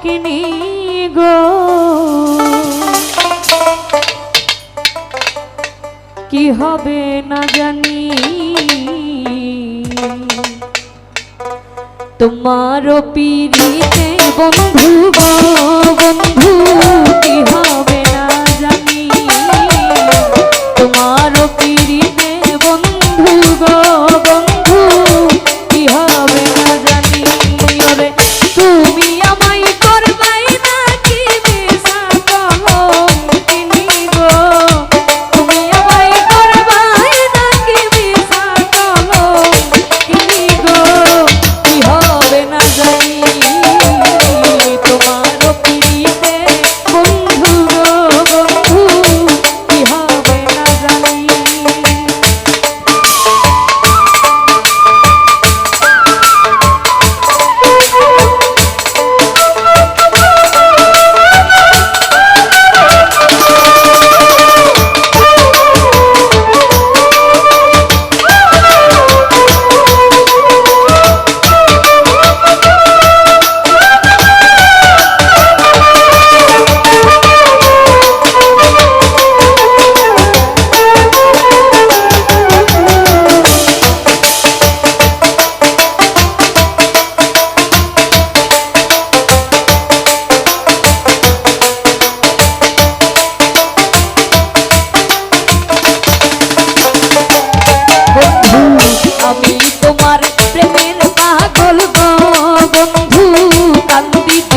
অগ্নি গো। কি হবে না জানি। তোমার পিড়িতে বন্ধু বন্ধু। শান্তি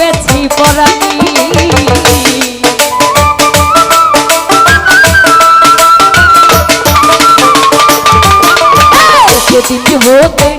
পেছি পরাণী সেদিন হতে